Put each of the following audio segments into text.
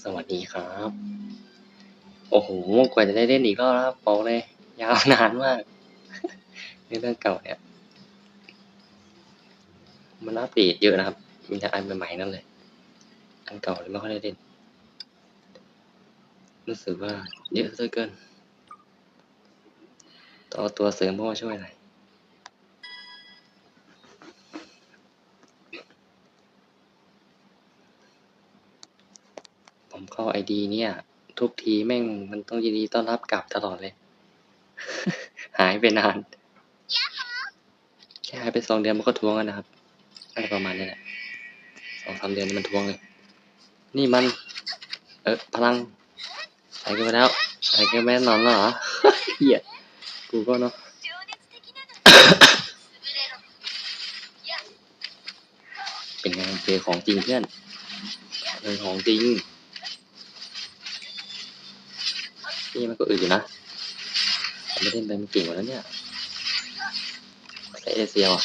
สวัสดีครับ โอ้โห กว่าจะได้เล่นอีกรอบนะครับอกเลย ยาวนานมากเรื่องเก่าเนี่ย มันอัปเดตเยอะนะครับ มีแต่อันใหม่ๆนั่นเลย อันเก่าเลยไม่ค่อยได้เล่น รู้สึกว่าเยอะเหลือเกินต้อตัวเสริมเข้ามาช่วยหน่อย มเข้าไอดีเนี่ย ทุกทีแม่งมันต้องยินดีต้อนรับกลับตลอดเลย หายไปนานแค่หายไปสองเดือนมันก็ทวงแล้วนะครับอะไรประมาณนี้แหละสองสามเดือนมันทวงเลย นี่มัน เออพลังใส่กันไปแล้วใส่กันแม่นอนแล้วเหรอเหี้ยกูก็เนาะเป็นงานเจอของจริงเพื่อนเจอของจริง นี่มันก็อึดอยู่นะแต่ไม่เล่นไปมันเก่งกว่านั้นเนี่ยใส่เอเซียวอะ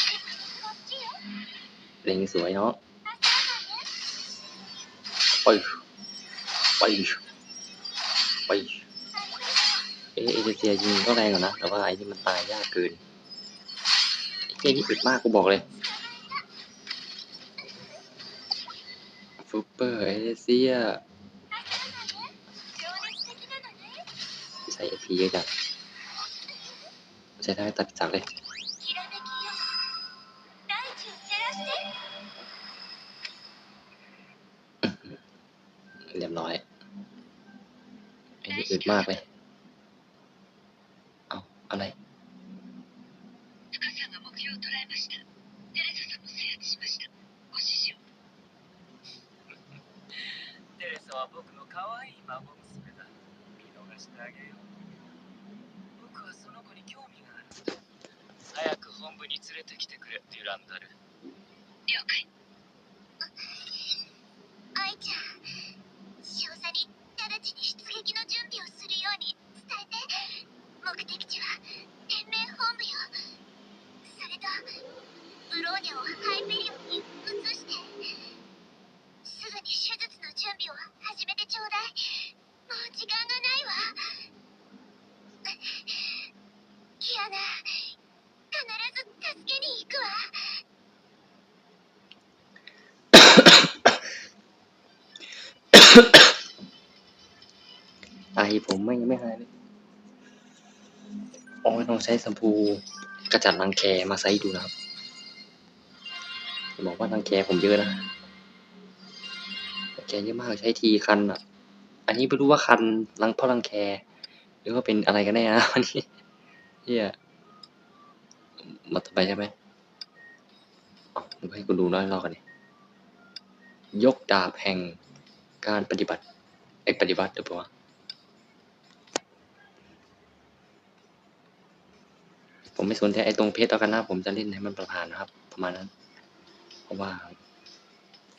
เล่นสวยเนาะไปไปไปเอะเอเซียยิงก็แรงกว่านะ แต่ว่าไอ้นี่มันตายยากเกินไอ้เจ๊นี่อึดมากกูบอกเลยฟูเปอร์เอเซีย ช้เอพีเยอะจังใช้ได้ตัดจังเลยเรียบร้อยอันนี้อึดมากเลย してあげよう僕はその子に興味がある早く本部に連れてきてくれデュランダル了解愛ちゃん少佐に直ちに出撃の準備をするように伝えて目的地は天命本部よそれとブローニャをハイペリオンに โอ้ยต้องใช้แชมพูกระจัดรังแคมาใส่ดูนะครับบอกว่ารังแคผมเยอะนะรังแคเยอะมากใช้ทีคันอะ อันนี้ไม่รู้ว่าคันรังเพราะรังแคหรือว่าเป็นอะไรกันแน่นะวันนี้เฮียมาต่อไปใช่ไหมอ๋อผมให้คุณดูน้อยรอกันดิยกดาบแห่งการปฏิบัติไอยปฏิบัติหรือเปล่าวะผม ไม่สนใจไอ้ตรงเพชรเอากันนะ ผมจะเล่นให้มันประผ่านนะครับ ประมาณนั้น เพราะว่า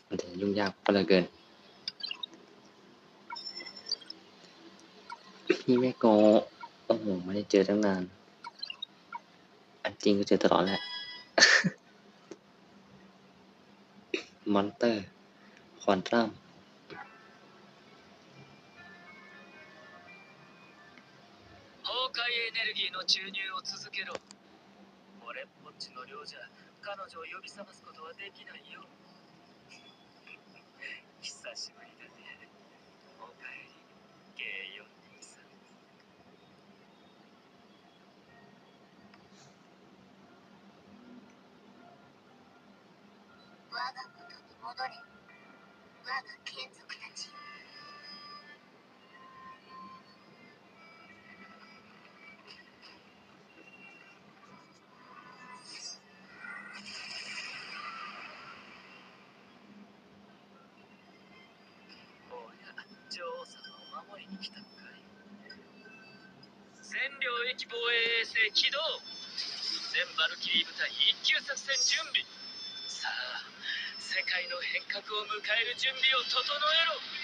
มันจะยุ่งยากไปเหลือเกิน พี่แม่โกะโอ้โหไม่ได้เจอตั้งนาน อันจริงก็เจอตลอดแหละ มอนเตอร์ควอนตรัม 崩壊エネルギーの注入を続けろ俺っぽっ ちの量じゃ彼女を呼び覚ますことはできないよ。久しぶりだね。おかえり。ゲイヨン兄さん。我が元に戻れ。我が眷属たちおに来たのかい占領域防衛衛星起動全バルキリー部隊一級作戦準備さあ世界の変革を迎える準備を整えろ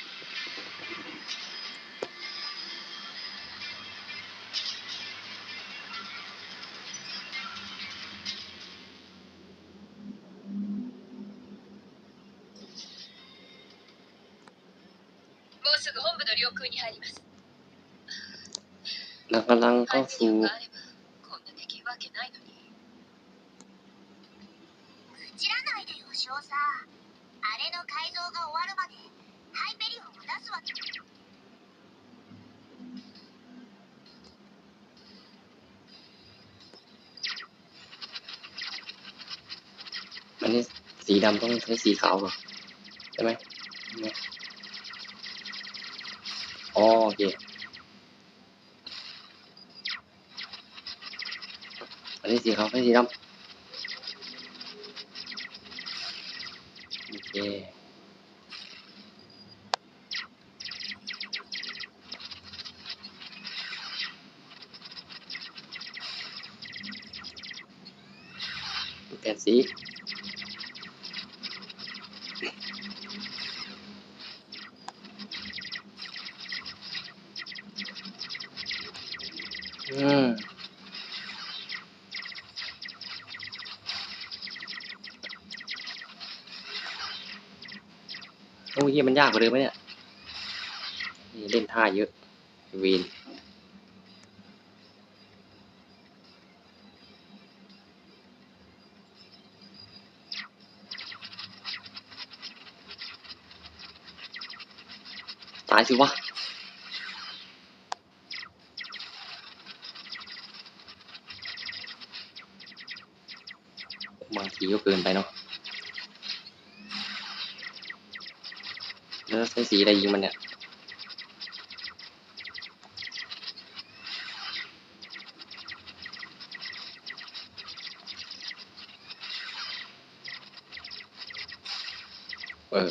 うすぐ本部の領空に入ります เรากำลังเข้า 排除 สู่ 力があればこんな敵いるわけないのに愚痴らないでよ少佐あれの改造が終わるまでハイペリオンを出すわけ อันนี้สีดำต้องใช้สีขาวเหรอใช่ไหมใช่ไหม อ๋อโอเคอันนี้สีขาวอันนี้สีดำโอเค เปลี่ยนสี อืม โอ้ยเฮียมันยากกว่าเดิมไหมเนี่ยนี่เล่นท่าเยอะเวนตายสิวะบางทีก็เกินไปเนาะ แล้วใช้สีอะไรยิงมันเนี่ยเออ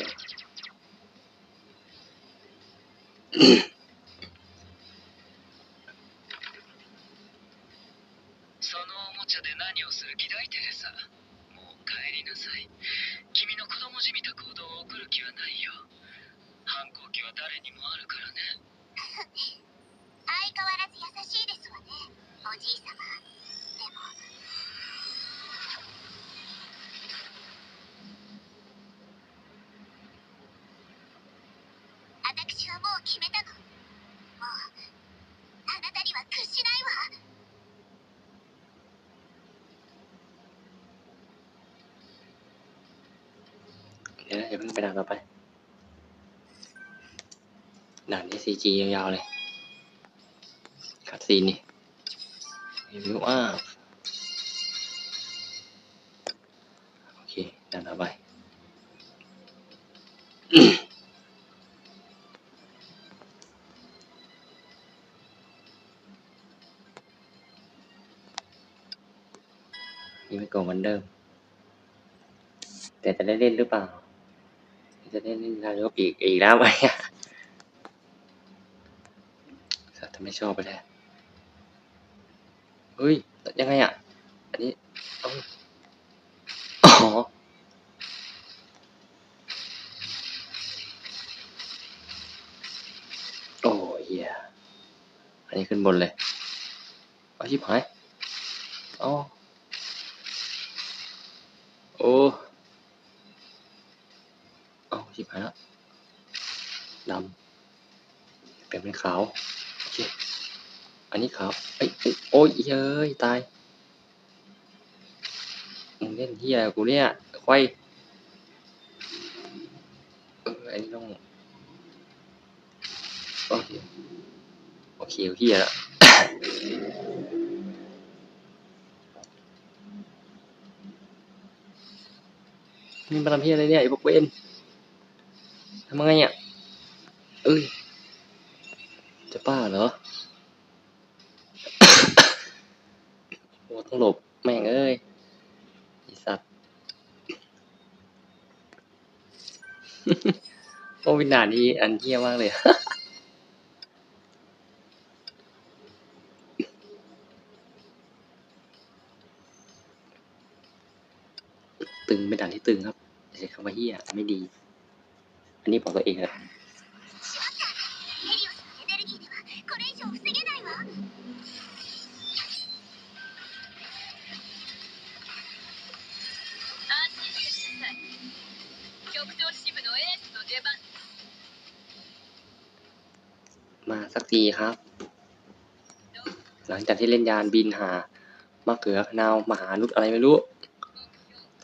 ไปด่านต่อไป ด่านนี้ซีจียาวๆเลยคัดซีนนี่รีวิวว่าโอเค ด่านต่อไปนี่ไม่โกงเหมือนเดิม แต่จะได้เล่นหรือเปล่า จะได้เล่นนายกอีกอีกแล้วไหมอะสัตว์ทำไมชอบไปแท้วเฮ้ยยังไงอะ อันนี้อ๋อโอ้เหี้ยอันนี้ขึ้นบนเลยเอาชิบหายอ๋อโอ้ เอาชิบหายแล้วดำเปลี่ยนเป็นขาวโอเคอันนี้ขาวเอ้โอ้ยเฮ้ยตายมึงเล่นเฮียกูเนี่ยควายเอออันนี้ต้องโอเคโอเคเฮียแล้วนี่มาทำเฮียอะไรเนี่ยไอ้พวกเวนทำไงอะ เอ้ย จะป้าเหรอ โอ้ต้องหลบ แม่งเอ้ยไอสัตว์ โอ้วินาทีอันเที่ยมากเลยตึงเป็นด่านที่ตึงครับอย่าใช้คำว่าเฮียไม่ดี อันนี้บอกตัวเองครัมาสักทีครับ หลังจากที่เล่นยานบินหามะเขือขนาวมหานุษอะไรไม่รู้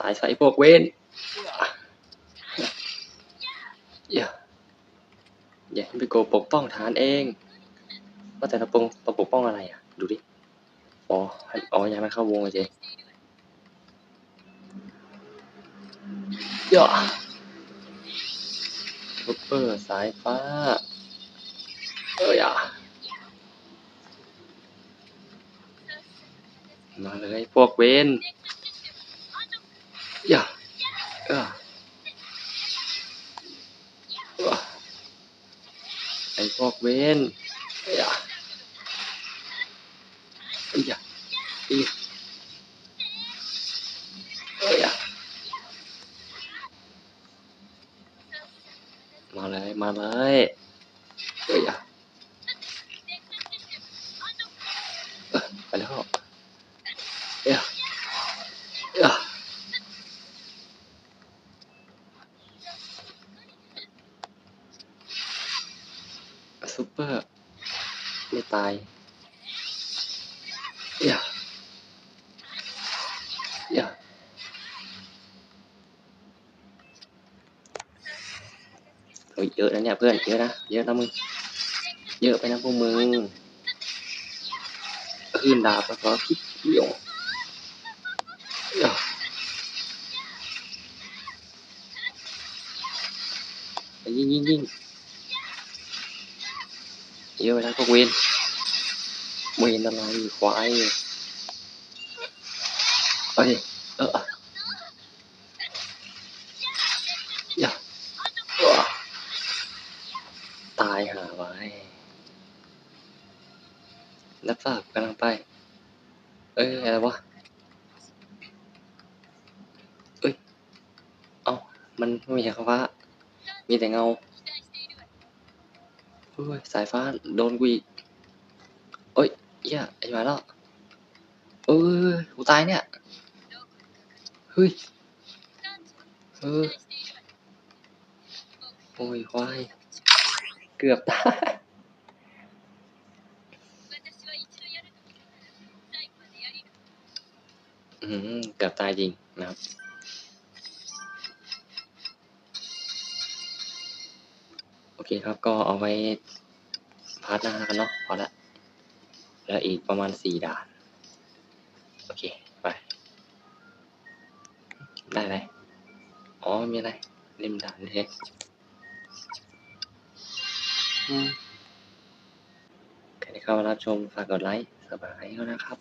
ตายใส่พวกเว้น อย่าให้ไปโกปกป้องฐานเองว่าแต่เราปงเราปกป้องอะไรอะ ดูดิ อ๋อ อ๋ออยังไม่เข้าวงเลยเจย่าซุปเปอร์สายฟ้า เอ้ยอะมาเลยพวกเวนอย่าเออเออ ไอกเวนอย่าอย่าอีเอ้ยอะมาเลย มาเลยเอ้ยอะเออไปแล้วเอ้ยเอ้ยซุปเปอร์ ไม่ตายเอ้ยเอ้ย เฮ้ยเยอะนะเนี่ยเพื่อนเยอะนะเยอะนะมึงเยอะไปนะพวกมึงขึ้นดาบแล้วก็พิษเดี่ยวอยิงยิงยิงเยอะไปแล้วพวกเวนเวนอะไรควายเอ้ยเอออย่าเออตายหาไว้ รับทราบกำลังไป เอ้ยอะไรวะ เอ้ย เอามันไม่มีคำว่า มีแต่เงาเฮ้ยสายฟ้าโดนกูอีกเอ้ยเหี้ยไอ้มาแล้วเอ้ยกูตายเนี่ย เฮ้ยเออโอ้ยควาย เกือบตาย อืม เกือบตายจริงนะครับ โอเคครับก็เอาไว้พาร์ทหน้ากันเนาะพอละแล้วอีกประมาณสี่ด่าน โอเค ไป ได้เลยอ๋อ มีอะไร เล่มด่านเลยอืมใครที่เข้ามารับชมฝากกดไลค์สบายก็นะครับ